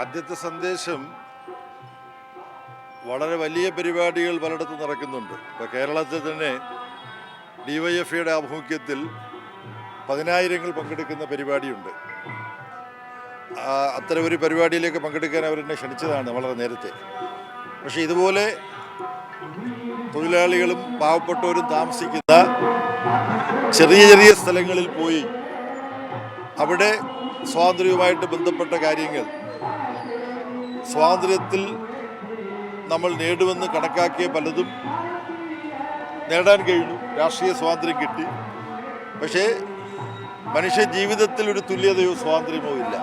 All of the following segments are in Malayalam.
ആദ്യത്തെ സന്ദേശം വളരെ വലിയ പരിപാടികൾ പലയിടത്തും നടക്കുന്നുണ്ട്. ഇപ്പോൾ കേരളത്തിൽ തന്നെ ഡി വൈ എഫ് ഐയുടെ ആഭിമുഖ്യത്തിൽ പതിനായിരങ്ങൾ പങ്കെടുക്കുന്ന പരിപാടിയുണ്ട്. അത്തരം ഒരു പരിപാടിയിലേക്ക് പങ്കെടുക്കാൻ അവരെന്നെ ക്ഷണിച്ചതാണ് വളരെ നേരത്തെ. പക്ഷേ ഇതുപോലെ തൊഴിലാളികളും പാവപ്പെട്ടവരും താമസിക്കുന്ന ചെറിയ ചെറിയ സ്ഥലങ്ങളിൽ പോയി അവിടെ സ്വാതന്ത്ര്യവുമായിട്ട് ബന്ധപ്പെട്ട കാര്യങ്ങൾ. സ്വാതന്ത്ര്യത്തിൽ നമ്മൾ നേടുമെന്ന് കണക്കാക്കിയ പലതും നേടാൻ കഴിഞ്ഞു. രാഷ്ട്രീയ സ്വാതന്ത്ര്യം കിട്ടി. പക്ഷേ മനുഷ്യ ജീവിതത്തിൽ ഒരു തുല്യതയോ സ്വാതന്ത്ര്യമോ ഇല്ല.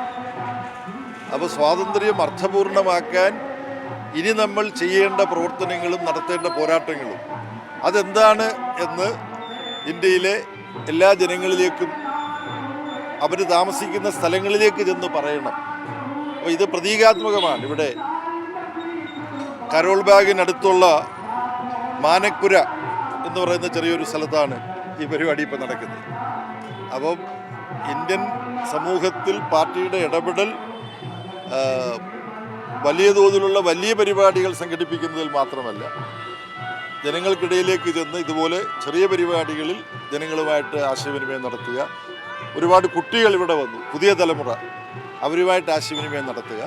അപ്പോൾ സ്വാതന്ത്ര്യം അർത്ഥപൂർണമാക്കാൻ ഇനി നമ്മൾ ചെയ്യേണ്ട പ്രവർത്തനങ്ങളും നടത്തേണ്ട പോരാട്ടങ്ങളും അതെന്താണ് എന്ന് ഇന്ത്യയിലെ എല്ലാ ജനങ്ങളിലേക്കും അവർ താമസിക്കുന്ന സ്ഥലങ്ങളിലേക്ക് ചെന്ന് പറയണം. അപ്പോൾ ഇത് പ്രതീകാത്മകമാണ്. ഇവിടെ കരോൾ ബാഗിനടുത്തുള്ള മാനക്കുര എന്ന് പറയുന്ന ചെറിയൊരു സ്ഥലത്താണ് ഈ പരിപാടി ഇപ്പോൾ നടക്കുന്നത്. അപ്പം ഇന്ത്യൻ സമൂഹത്തിൽ പാർട്ടിയുടെ ഇടപെടൽ വലിയ തോതിലുള്ള വലിയ പരിപാടികൾ സംഘടിപ്പിക്കുന്നതിൽ മാത്രമല്ല ജനങ്ങൾക്കിടയിലേക്ക് ചെന്ന് ഇതുപോലെ ചെറിയ പരിപാടികളിൽ ജനങ്ങളുമായിട്ട് ആശയവിനിമയം നടത്തുക ഒരുപാട് കുട്ടികൾ ഇവിടെ വന്നു പുതിയ തലമുറ. അവരുമായിട്ട് ആശയവിനിമയം നടത്തുക.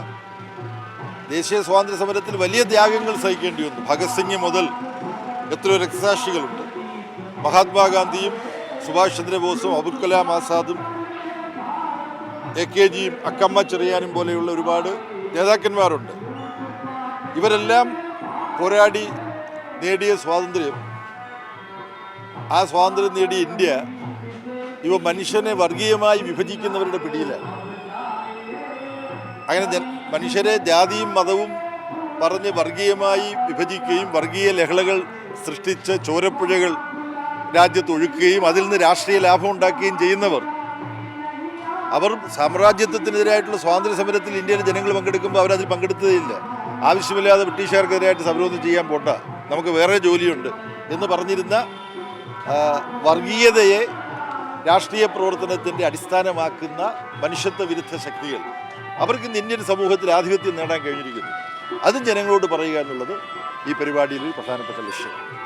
ദേശീയ സ്വാതന്ത്ര്യ സമരത്തിൽ വലിയ ത്യാഗങ്ങൾ സഹിക്കേണ്ടി വന്നു. ഭഗത് സിംഗ് മുതൽ എത്രയോ രക്തസാക്ഷികളുണ്ട്. മഹാത്മാഗാന്ധിയും സുഭാഷ് ചന്ദ്രബോസും അബുൽ കലാം ആസാദും എ കെ ജിയും അക്കമ്മ ചെറിയാനും പോലെയുള്ള ഒരുപാട് നേതാക്കന്മാരുണ്ട്. ഇവരെല്ലാം പോരാടി നേടിയ സ്വാതന്ത്ര്യം ആ സ്വാതന്ത്ര്യം നേടിയ ഇന്ത്യ ഇവ മനുഷ്യനെ വർഗീയമായി വിഭജിക്കുന്നവരുടെ പിടിയിലാണ് അങ്ങനെ മനുഷ്യരെ ജാതിയും മതവും പറഞ്ഞ് വർഗീയമായി വിഭജിക്കുകയും വർഗീയ ലഹളകൾ സൃഷ്ടിച്ച് ചോരപ്പുഴകൾ രാജ്യത്ത് ഒഴുക്കുകയും അതിൽ നിന്ന് രാഷ്ട്രീയ ലാഭം ഉണ്ടാക്കുകയും ചെയ്യുന്നവർ. അവർ സാമ്രാജ്യത്വത്തിനെതിരായിട്ടുള്ള സ്വാതന്ത്ര്യ സമരത്തിൽ ഇന്ത്യയിലെ ജനങ്ങൾ പങ്കെടുക്കുമ്പോൾ അവരതിൽ പങ്കെടുത്തതേയില്ല ആവശ്യമില്ലാതെ ബ്രിട്ടീഷുകാർക്കെതിരായിട്ട് സമരമൊന്നും ചെയ്യാൻ പോട്ട. നമുക്ക് വേറെ ജോലിയുണ്ട് എന്ന് പറഞ്ഞിരുന്ന വർഗീയതയെ രാഷ്ട്രീയ പ്രവർത്തനത്തിന്റെ അടിസ്ഥാനമാക്കുന്ന മനുഷ്യത്വ വിരുദ്ധ ശക്തികൾ. അവർക്ക് ഇന്ന് ഇന്ത്യൻ സമൂഹത്തിൽ ആധിപത്യം നേടാൻ കഴിഞ്ഞിരിക്കുന്നു. അതും ജനങ്ങളോട് പറയുക എന്നുള്ളത് ഈ പരിപാടിയിൽ പ്രധാനപ്പെട്ട ലക്ഷ്യമാണ്